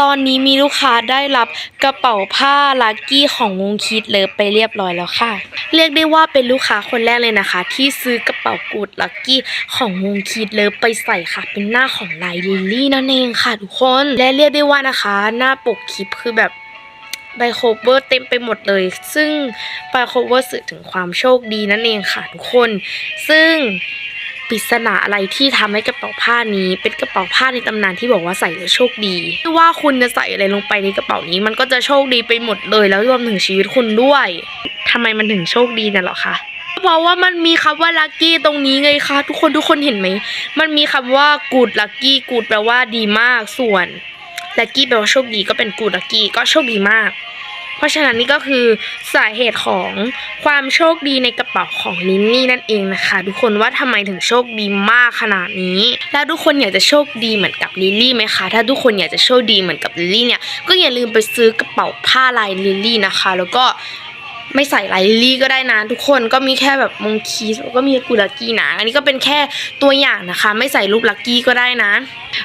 ตอนนี้มีลูกค้าได้รับกระเป๋าผ้าลักกี้ของวงคิดเลิฟไปเรียบร้อยแล้วค่ะ เรียกได้ว่าเป็นลูกค้าคนแรกเลยนะคะ ที่ซื้อกระเป๋ากูดลักกี้ของวงคิดเลิฟไปใส่ค่ะ เป็นหน้าของลายลิลลี่นั่นเองค่ะทุกคน และเรียกได้ว่านะคะ หน้าปกคลิปคือแบบใบโคเวอร์เต็มไปหมดเลย ซึ่งใบโคเวอร์สื่อถึงความโชคดีนั่นเองค่ะทุกคน ซึ่ง ปริศนาอะไรที่ทำให้กระเป๋าผ้านี้ เป็นกระเป๋าผ้าในตำนานที่บอกว่าใส่แล้วโชคดีไม่ว่าคุณจะใส่อะไรลงไปในกระเป๋านี้ มันก็จะโชคดีไปหมดเลยแล้วรวมถึงชีวิตคุณด้วยทำไมมันถึงโชคดีน่ะหรอคะเพราะว่ามันมีคำว่าลัคกี้ตรงนี้ไงคะ ทุกคนทุกคนเห็นไหมมันมีคำว่ากูดลัคกี้กูดแปลว่าดีมากส่วนลัคกี้แปลว่าโชคดีก็เป็นกูดลัคกี้ก็โชคดีมาก เพราะฉะนั้นนี่ก็คือสาเหตุของความโชคดีในกระเป๋าของลินนี่นั่นเองนะคะ ทุกคนว่าทำไมถึงโชคดีมากขนาดนี้ แล้วทุกคนอยากจะโชคดีเหมือนกับลิลลี่ไหมคะ ถ้าทุกคนอยากจะโชคดีเหมือนกับลิลลี่เนี่ยก็อย่าลืมไปซื้อกระเป๋าผ้าลายลิลลี่นะคะ แล้วก็ไม่ใส่ลิลลี่ก็ได้นะทุกคนก็มีแค่แบบมงคีสแล้วก็มีกุลักกี้นะอันนี้ก็เป็นแค่ตัวอย่างนะคะ ไม่ใส่รูปลักกี้ก็ได้นะ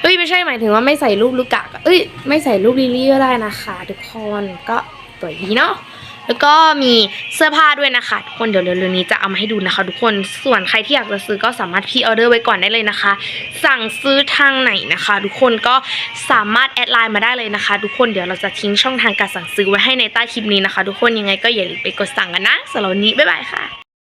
เอ้ยไม่ใช่หมายถึงว่าไม่ใส่รูปลูกกะเอ้ยไม่ใส่รูปลิลลี่ก็ได้นะคะ ทุกคนก็ สวยดีเนาะแล้วก็มีเสื้อผ้าด้วยนะคะทุกคนเดี๋ยวเร็วๆนี้จะเอามาให้ดูนะคะ ทุกคนส่วนใครที่อยากจะซื้อก็สามารถพรีออเดอร์ไว้ก่อนได้เลยนะคะ สั่งซื้อทางไหนนะคะ ทุกคนก็สามารถแอดไลน์มาได้เลยนะคะ ทุกคนเดี๋ยวเราจะทิ้งช่องทางการสั่งซื้อไว้ให้ในใต้คลิปนี้นะคะ ทุกคนยังไงก็อย่าลืมไปกดสั่งกันนะสำหรับวันนี้บ๊ายบายค่ะ